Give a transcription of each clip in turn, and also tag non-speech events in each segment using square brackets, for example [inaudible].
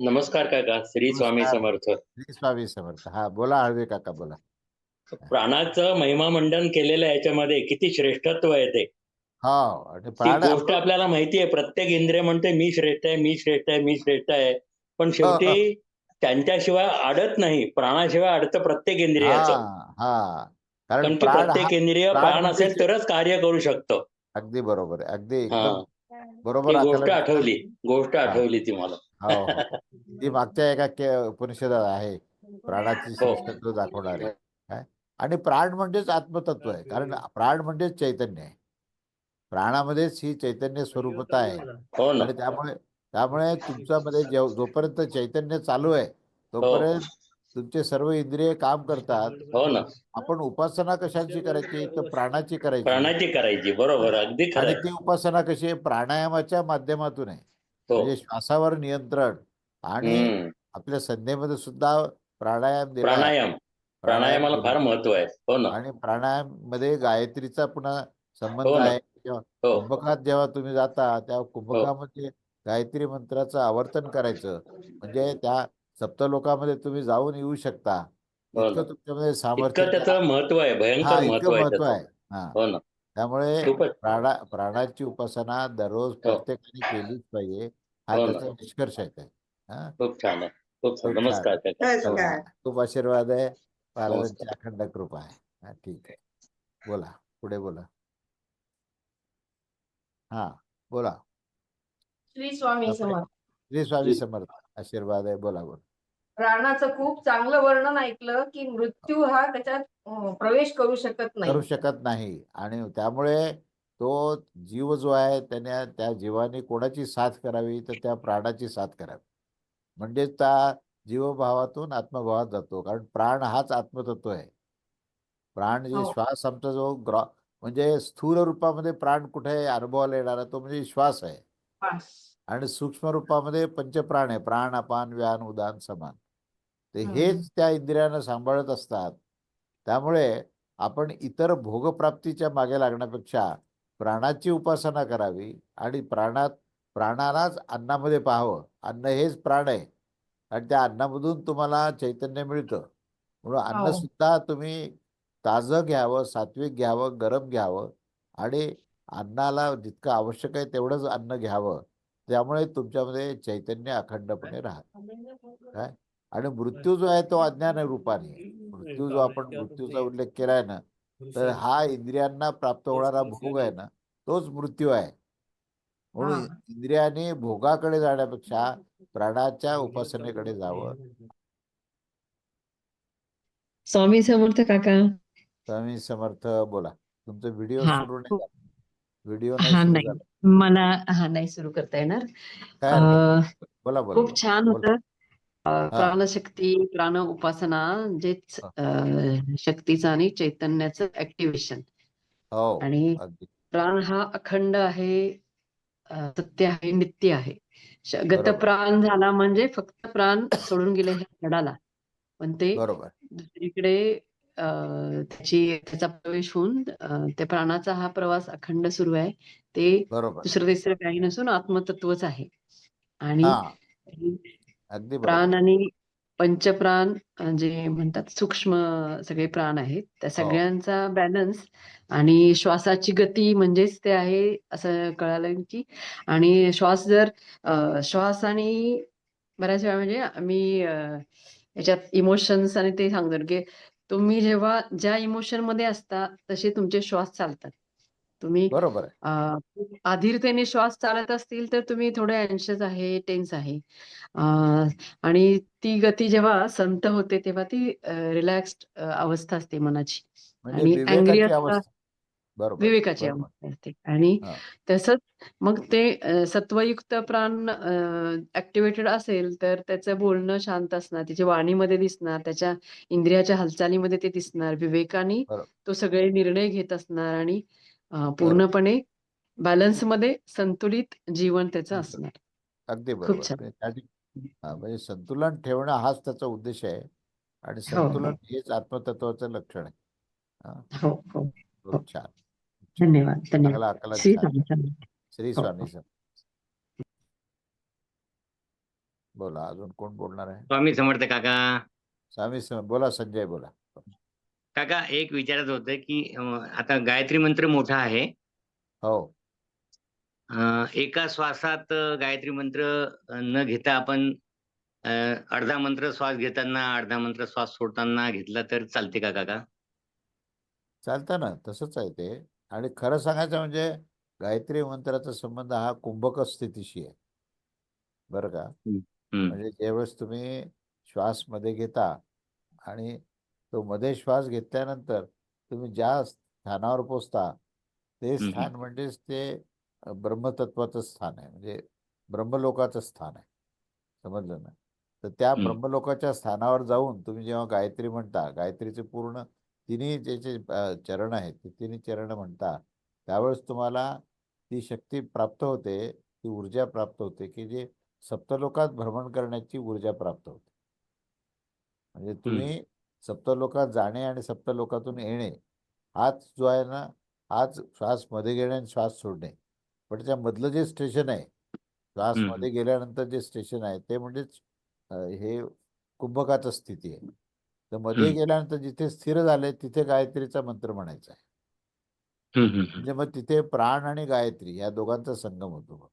नमस्कार काका श्री स्वामी. समर्थ. श्री स्वामी समर्थ. हा बोला हळवे काका बोला. प्राणाचं महिमा मंडन केलेलं आहे याच्यामध्ये किती श्रेष्ठत्व आहे ते. हो प्राण गोष्ट आपल्याला माहिती आहे प्रत्येक इंद्रिय म्हणते मी श्रेष्ठ आहे मी श्रेष्ठ आहे मी श्रेष्ठ आहे. पण शेवटी त्यांच्याशिवाय अडत नाही प्राणाशिवाय अडतं प्रत्येक हा इंद्रियाचं. हा कारण हा प्रत्येक इंद्रिय प्राण म्हणजे असेल तरच कार्य करू शकतं. अगदी बरोबर आहे अगदी हा. बरोबर गोष्ट आठवली गोष्ट आठवली ती मला. हो हो. ती मागच्या एका उपनिषदात आहे. प्राणाची हो. श्रेष्ठत्व दाखवणारे काय आणि प्राण म्हणजेच आत्मतत्व आहे. कारण प्राण म्हणजेच चैतन्य आहे. प्राणामध्येच ही चैतन्य स्वरूपता आहे. हो ना. आणि त्यामुळे त्यामुळे तुमच्यामध्ये जोपर्यंत चैतन्य चालू आहे तोपर्यंत तुमचे सर्व इंद्रिय काम करतात. हो ना. आपण उपासना कशाची करायची? तर प्राणाची करायची. प्राणाची करायची. बरोबर. अगदी आणि. ती उपासना कशी आहे? प्राणायामाच्या माध्यमातून आहे. हो. म्हणजे श्वासावर नियंत्रण आणि. आपल्या संध्येमध्ये सुद्धा प्राणायाम दिला. प्राणायाम. प्राणायामाला फार. महत्त्व आहे. हो ना. आणि प्राणायाममध्ये गायत्रीचा पुन्हा संबंध हो. आहे. हो. कुंभकात जेव्हा तुम्ही जाता त्या कुंभकामध्ये गायत्री मंत्राचं आवर्तन करायचं. म्हणजे त्या सप्तलोकामध्ये तुम्ही जाऊन येऊ शकता. इतकं तुमच्यामध्ये सामर्थ्य त्याचं महत्त्व आहे. हा भयंकर महत्त्व इतकं आहे हा. त्यामुळे प्राणा प्राणाची उपासना दररोज प्रत्येकाने केलीच पाहिजे. हा. त्याचा निष्कर्ष आहे हा? खूप छान आहे. खूप छान. खूप नमस्कार काका चला, खूप आशीर्वाद आहे. महाराजांची अखंड कृपा आहे. हा ठीक आहे. बोला. पुढे बोला. हा बोला. श्री स्वामी बापरे. समर्थ. श्री स्वामी समर्थ. आशीर्वाद आहे. बोला बोला. प्राणाचं खूप चांगलं वर्णन ऐकलं की मृत्यू हा त्याच्यात अं, प्रवेश करू शकत करू नाही शकत नाही. आणि त्यामुळे तो जीव जो आहे त्याने त्या जीवाने कोणाची साथ करावी? तर त्या प्राणाची साथ करावी. म्हणजे त्या जीवभावातून आत्मभावात जातो कारण प्राण हाच आत्मतत्व आहे प्राण जे हो. श्वास आमचा जो ग्रॉ म्हणजे स्थूल रूपामध्ये प्राण कुठे अनुभवाला येणारा तो म्हणजे श्वास आहे. आणि सूक्ष्म रूपामध्ये पंचप्राण आहे प्राण अपान व्यान उदान समान ते. हेच त्या इंद्रियांना सांभाळत असतात त्यामुळे आपण इतर भोगप्राप्तीच्या मागे लागण्यापेक्षा प्राणाची उपासना करावी आणि प्राणात प्राणालाच अन्नामध्ये पाहावं. अन्न हेच प्राण आहे. आणि त्या अन्नामधून तुम्हाला चैतन्य मिळतं. म्हणून अन्न हो. सुद्धा तुम्ही ताजं घ्यावं सात्विक घ्यावं गरम घ्यावं आणि अन्नाला जितकं आवश्यक आहे तेवढंच अन्न घ्यावं. त्यामुळे तुमच्यामध्ये चैतन्य अखंडपणे राहत. काय? आणि मृत्यू जो आहे तो अज्ञान रूपाने. मृत्यू जो आपण मृत्यूचा उल्लेख केलाय ना तर हा इंद्रियांना प्राप्त होणारा भोग आहे ना तोच मृत्यू आहे. म्हणून हा. इंद्रियाने भोगाकडे जाण्यापेक्षा प्राणाच्या उपासनेकडे जावं. स्वामी समर्थ काका. स्वामी समर्थ बोला. तुमचा व्हिडिओ व्हिडिओ हा मला हा नाही सुरू करता येणार. बोला बोला. खूप छान. होतं. प्राणशक्ती प्राण उपासना. अं, शक्तीचं आणि चैतन्याचं ऍक्टिव्हेशन. हो आणि प्राण हा अखंड आहे. सत्य आहे नित्य आहे. गतप्राण झाला म्हणजे फक्त प्राण सोडून गेले ह्या जडाला पण ते दुसरीकडे त्याची त्याचा प्रवेश होऊन त्या प्राणाचा हा प्रवास अखंड सुरू आहे. ते दुसरं तिसरं काही नसून आत्मतत्वच आहे. आणि प्राण आणि पंचप्राण जे म्हणतात सूक्ष्म सगळे प्राण आहेत हो. त्या सगळ्यांचा बॅलन्स आणि श्वासाची गती म्हणजेच ते आहे असं कळालं की आणि श्वास जर श्वास आणि बऱ्याच वेळा म्हणजे आम्ही याच्यात इमोशन्स आणि ते सांगतो की तुम्ही जेव्हा ज्या इमोशनमध्ये असता तसे तुमचे श्वास चालतात तुम्ही बरोबर आहे अं, खूप अधीरतेने श्वास चालत असतील तर तुम्ही थोडे अँशियस आहे टेन्स आहे अं, आणि ती गती जेव्हा संत होते तेव्हा ती रिलॅक्स्ड अवस्था असते मनाची म्हणजे आणि angry विवेकाची असता- अवस्था बरोबर विवेकाची बरोबर. अवस्था असते आणि हा. तसंच मग ते अं, सत्वयुक्त प्राण ऍक्टिव्हेटेड असेल तर त्याचं बोलणं शांत असणार त्याच्या वाणीमध्ये दिसणार त्याच्या इंद्रियाच्या हालचालीमध्ये ते दिसणार विवेकाने बरोबर. तो सगळे निर्णय घेत असणार आणि पूर्णपणे बॅलन्समध्ये संतुलित जीवन त्याचं. असणार. अगदी बरोबर. म्हणजे हा, म्हणजे संतुलन ठेवणं हाच त्याचा उद्देश आहे आणि हो, हो. संतुलन हेच आत्मतत्वाचं लक्षण आहे. हा, हो हो. खूप छान. धन्यवाद धन्यवाद. श्री. स्वामी हो, हो. बोला अजून कोण बोलणार आहे? स्वामी समर्थ काका. स्वामी सम- बोला संजय बोला. काका एक विचारायचं होतं की अं, आता गायत्री मंत्र मोठा आहे. हो. अं, एका श्वासात अं, गायत्री मंत्र अं, न घेता आपण अं, अर्धा मंत्र श्वास घेताना अर्धा मंत्र श्वास सोडताना घेतला तर चालते का काका? चालतं ना तसंच आहे ते. आणि खरं सांगायचं म्हणजे गायत्री मंत्राचा संबंध हा कुंभक स्थितीशी आहे. बरं का? हम्म. म्हणजे ज्यावेळेस तुम्ही श्वासमध्ये घेता आणि तो मध्ये श्वास घेतल्यानंतर तुम्ही ज्या स्थानावर पोचता ते. स्थान म्हणजेच ते ब्रह्मतत्वाचं स्थान आहे. म्हणजे ब्रह्मलोकाचं स्थान आहे. समजलं ना? तर त्या. ब्रह्मलोकाच्या स्थानावर जाऊन तुम्ही जेव्हा गायत्री म्हणता गायत्रीचे पूर्ण तिन्ही ज्याचे चरण आहेत ते तिन्ही चरण म्हणता त्यावेळेस तुम्हाला ती शक्ती प्राप्त होते ती ऊर्जा प्राप्त होते की जे सप्तलोकात भ्रमण करण्याची ऊर्जा प्राप्त होते. म्हणजे तुम्ही सप्तलोकात जाणे आणि सप्तलोकातून येणे हाच जो आहे ना हाच श्वासमध्ये घेणे आणि श्वास सोडणे पण त्या मधलं जे स्टेशन आहे श्वास. मध्ये गेल्यानंतर जे स्टेशन आहे ते म्हणजेच हे कुंभकाचं स्थिती आहे तर मध्ये. गेल्यानंतर जिथे स्थिर झाले तिथे गायत्रीचा मंत्र म्हणायचा आहे. म्हणजे मग तिथे प्राण आणि गायत्री या दोघांचा संगम होतो.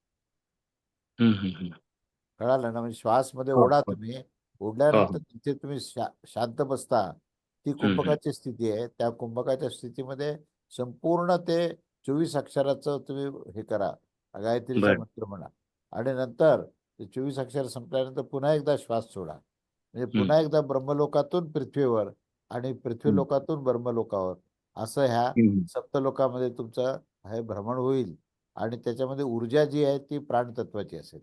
कळालं ना म्हणजे श्वासमध्ये हो, ओढा हो. तुम्ही ओढल्यानंतर तिथे तुम्ही शा- शांत बसता. ती कुंभकाची स्थिती आहे. त्या कुंभकाच्या स्थितीमध्ये संपूर्ण ते चोवीस अक्षराचं तुम्ही हे करा. गायत्रीचा बरं. मंत्र म्हणा. आणि नंतर ते चोवीस अक्षर संपल्यानंतर पुन्हा एकदा श्वास सोडा. म्हणजे पुन्हा एकदा ब्रह्मलोकातून पृथ्वीवर आणि पृथ्वीलोकातून ब्रह्मलोकावर. असं ह्या. सप्तलोकामध्ये तुमचं हे भ्रमण होईल. आणि त्याच्यामध्ये ऊर्जा जी आहे ती प्राणतत्वाची असेल.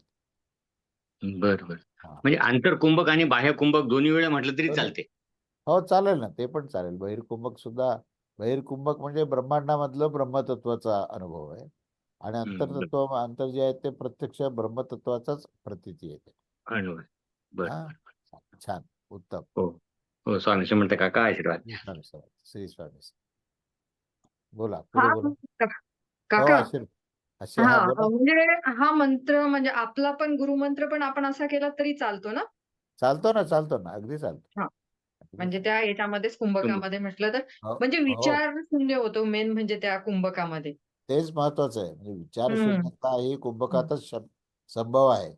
बर बर. हा. म्हणजे आंतरकुंभक आणि बाह्य कुंभक दोन्ही वेळा म्हटलं तरी दोन्ही. चालते. हो चालेल ना. ते पण चालेल. बहिर्कुंभक सुद्धा बहिर्कुंभक म्हणजे ब्रह्मांडामधलं ब्रह्मतत्वाचा अनुभव आहे. आणि अंतरतत्व अंतर जे आहे ते प्रत्यक्ष ब्रह्मतत्वाचाच प्रतीती येते बर हा. छान उत्तम. हो हो स्वामी समर्थ काका आशीर्वाद. श्री स्वामी. बोला पुढे हा बोला हो काका. हा हा म्हणजे हा मंत्र म्हणजे आपला पण गुरुमंत्र पण आपण असा केला तरी चालतो ना? चालतो ना चालतो ना अगदी चालतो. हा. अगदी म्हणजे त्या याच्यामध्येच कुंभकामध्ये म्हटलं तर हो, म्हणजे हो. विचार शून्य होतो मेन म्हणजे त्या कुंभकामध्ये. तेच महत्वाचं आहे. म्हणजे विचार हम्म. शून्यता ही कुंभकातच संभव आहे.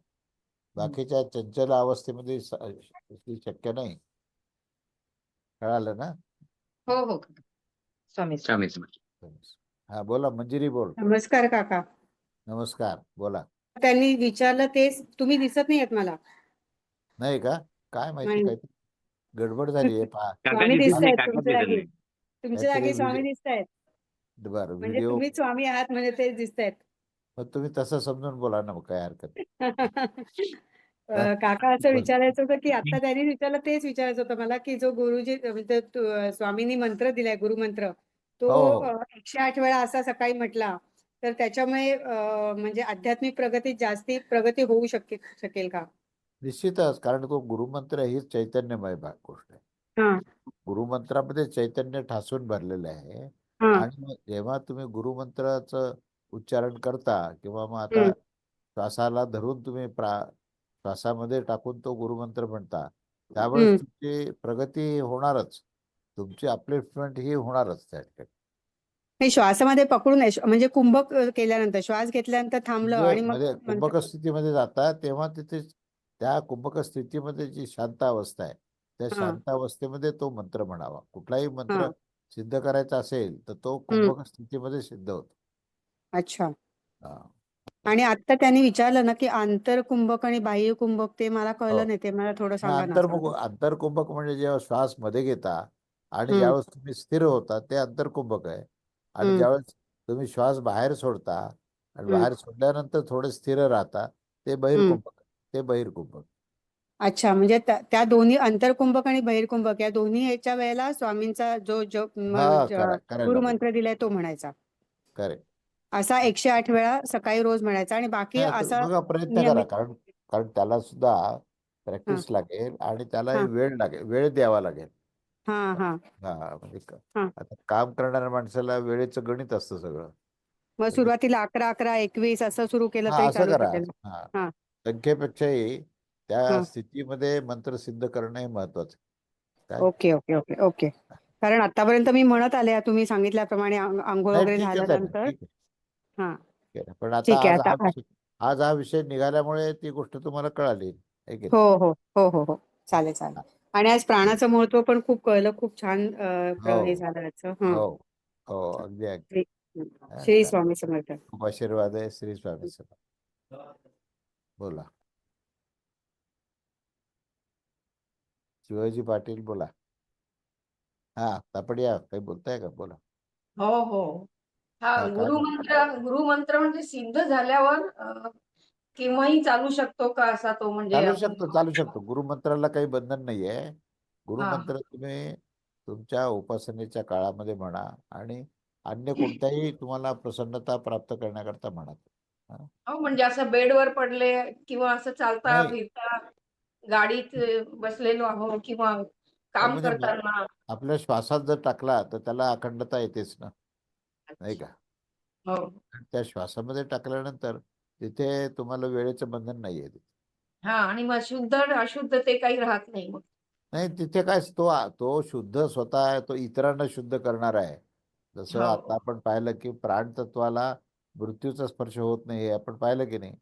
बाकीच्या चंचल अवस्थेमध्ये स- ती शक्य नाही. कळालं ना? हो हो. काका. स्वामी. स्वामी समर्थ हा बोला मंजिरी बोल. नमस्कार काका. नमस्कार बोला. त्यांनी विचारलं तेच तुम्ही दिसत नाहीयेत मला. नाही का? काय माहिती नाही. काय गडबड झाली आहे पहा. स्वामी दिसत तुमच्या दिसत जागी. नाही तुमच्या जागी स्वामी दिसतायत. बरं म्हणजे व्हिडिओ तुम्ही स्वामी आहात म्हणजे तेच दिसतायत. मग तुम्ही तसं समजून बोला ना मग काय हरकत नाही. [laughs] अं, काका असं बोल. विचारायचं होतं की आता त्यांनी विचारलं तेच विचारायचं होतं मला की जो गुरुजी म्हणजे तू- स्वामींनी मंत्र दिलाय गुरुमंत्र तो हो, हो. अं, एकशे आठ वेळा असा सकाळी म्हटला. तर त्याच्यामुळे म्हणजे आध्यात्मिक प्रगती जास्ती प्रगती होऊ शकेल शकेल का? निश्चितच कारण तो गुरुमंत्र हीच चैतन्यमय भा- गोष्ट आहे. गुरुमंत्रामध्ये चैतन्य ठासून भरलेलं आहे आणि जेव्हा तुम्ही गुरुमंत्राचं उच्चारण करता किंवा मग आता. श्वासाला धरून तुम्ही प्रा श्वासामध्ये टाकून तो गुरुमंत्र म्हणता हम्म. तुमची प्रगती होणारच. तुमची अपलिफ्टमेंट ही होणारच त्या ठिकाणी. नाही श्वासामध्ये पकडून म्हणजे कुंभक केल्यानंतर श्वास घेतल्यानंतर थांबलं म्हणजे आणि मग मंत्र- कुंभक स्थितीमध्ये जाता तेव्हा तिथे त्या कुंभक स्थितीमध्ये जी शांत अवस्था आहे त्या हा. शांत अवस्थेमध्ये तो मंत्र म्हणावा कुठलाही मंत्र हा. सिद्ध करायचा असेल तर तो कुंभक स्थितीमध्ये सिद्ध होतो अच्छा हा. आणि आता त्यांनी विचारलं ना की आंतर कुंभक आणि बाह्य कुंभक ते मला हो. कळलं नाही ते मला थोडं सांगा ना अंतर्मुख आंतरकुंभक म्हणजे जेव्हा श्वासमध्ये घेता आणि हम्म. ज्यावेळेस तुम्ही स्थिर होता ते आंतरकुंभक आहे आणि. ज्यावेळेस तुम्ही श्वास बाहेर सोडता आणि. बाहेर सोडल्यानंतर थोडे स्थिर राहता ते बहिर्कुंभक ते बहिर्कुंभक. अच्छा म्हणजे त्या दोन्ही आंतरकुंभक आणि बहिर्कुंभक या दोन्ही ह्याच्या वेळेला स्वामींचा जो जो गुरुमंत्र दिलाय तो म्हणायचा. करेक्ट. असा एकशे आठ वेळा सकाळी रोज म्हणायचा आणि बाकी असा प्रयत्न करा कारण कारण त्याला सुद्धा प्रॅक्टिस लागेल आणि त्याला. वेळ लागेल वेळ द्यावा लागेल. हा हा हा म्हणजे क- हा. आता काम करणाऱ्या माणसाला वेळेचं गणित असतं सगळं मग सुरुवातीला अकरा अकरा एकवीस असं सुरू केलं हा तरी असं चालू करा शकेल हा हा. संख्येपेक्षाही त्या हं. स्थितीमध्ये मंत्र सिद्ध करणं हे महत्वाचं. काय? ओके ओके ओके ओके कारण आतापर्यंत मी म्हणत आले तुम्ही सांगितल्याप्रमाणे आंघोळ नाही, वगैरे ठीक आहे ताई, झाल्यानंतर ठीक आहे. हा. ठीक आहे. पण ठीक आता आहे, आज हा विषय आज हा विषय निघाल्यामुळे ती गोष्ट तुम्हाला कळाली की नाही? हो हो हो हो हो चालेल चालेल आणि आज प्राणाचं महत्त्व पण खूप कळलं खूप छान अं, हो. हे झालं याचं. हं. हो. हो अगदी अगदी. श्री. स्वामी समर्थ. खूप आशीर्वाद आहे श्री स्वामी समर्थ. बोला. शिवाजी पाटील बोला. हा तापडिया काही बोलताय का? बोला. हो हो. हा हा, काय गुरुमंत्र गुरुमंत्र म्हणजे सिद्ध झाल्यावर अं, केव्हाही चालू शकतो का असा तो म्हणजे चालू शकतो चालू शकतो. गुरुमंत्राला काही बंधन नाहीये. गुरुमंत्र तुम्ही तुमच्या उपासनेच्या काळामध्ये म्हणा आणि अन्य कोणत्याही [laughs] तुम्हाला प्रसन्नता प्राप्त करण्याकरता म्हणा. हो. म्हणजे असं बेडवर पडले किंवा असं चालता. फिरता गाडीत बसलेलो आहो किंवा काम म्हणजे करताना. आपल्या श्वासात जर टाकला तर त्याला अखंडता येतेच ना. नाही का? हो. त्या श्वासामध्ये टाकल्यानंतर तिथे तुम्हाला वेळेचं बंधन नाहीये हा आणि शुद्ध अशुद्ध ते काही राहत नाही मग. नाही तिथे काय तो तो शुद्ध स्वतः आहे तो इतरांना शुद्ध करणार आहे. जसं हो. आता आपण पाहिलं की प्राणतत्वाला मृत्यूचा स्पर्श होत नाही हे आपण पाहिलं की नाही.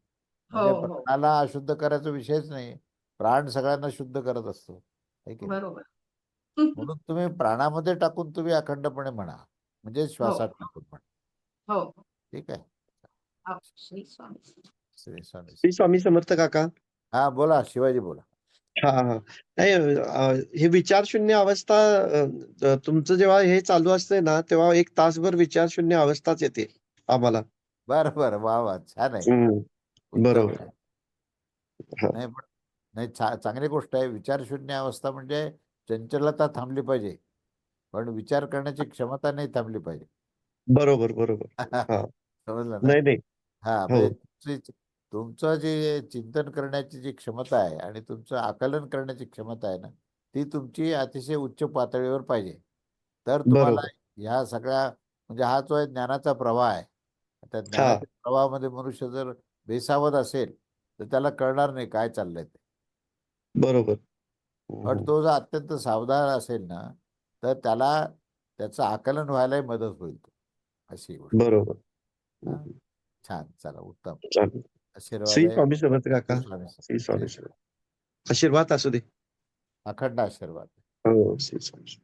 म्हणजे हो, हो. प्राणाला अशुद्ध करायचा विषयच नाही. प्राण सगळ्यांना शुद्ध करत असतो. है की नाही? बरोबर. म्हणून तुम्ही प्राणामध्ये टाकून तुम्ही अखंडपणे म्हणा. म्हणजे श्वासात टाकून म्हणा. हो. ठीक आहे? हो, श्री स्वामी श्री स्वामी श्री स्वामी समर्थ काका. हा बोला शिवाजी बोला. हा हा नाही अ, हे विचारशून्य अवस्था अ, तुमचं जेव्हा हे चालू असते ना तेव्हा एक तासभर विचारशून्य अवस्थाच येते आम्हाला. बरं बरं वा वा छान आहे. उत्तम बरोबर. आहे. हा. नाही पण नाही चा- चांगली गोष्ट आहे. विचारशून्य अवस्था म्हणजे चंचलता थांबली पाहिजे. पण विचार करण्याची क्षमता नाही थांबली पाहिजे. बरोबर बरोबर. [laughs] समजलं ना? नाही नाही. हा हो. म्हणजे तुमची- तुमचं जे चिंतन करण्याची जी क्षमता आहे आणि तुमचं आकलन करण्याची क्षमता आहे ना ती तुमची अतिशय उच्च पातळीवर पाहिजे. तर तुम्हाला. ह्या सगळ्या म्हणजे हा जो आहे ज्ञानाचा प्रवाह आहे त्या ज्ञानाच्या प्रवाहामध्ये मनुष्य जर बेसावध असेल तर त्याला कळणार नाही काय चाललंय ते. बरोबर. पण तो जर अत्यंत सावधान असेल ना तर त्याला त्याचं आकलन व्हायलाही मदत होईल अशी गोष्ट. बरोबर. छान चला उत्तम. चालेल आशीर्वाद श्री. स्वामी समर्थ काका. श्री स्वामी श्री स्वामी श्री- समर्थ आशीर्वाद असू दे. अखंड आशीर्वाद. हो श्री स्वामी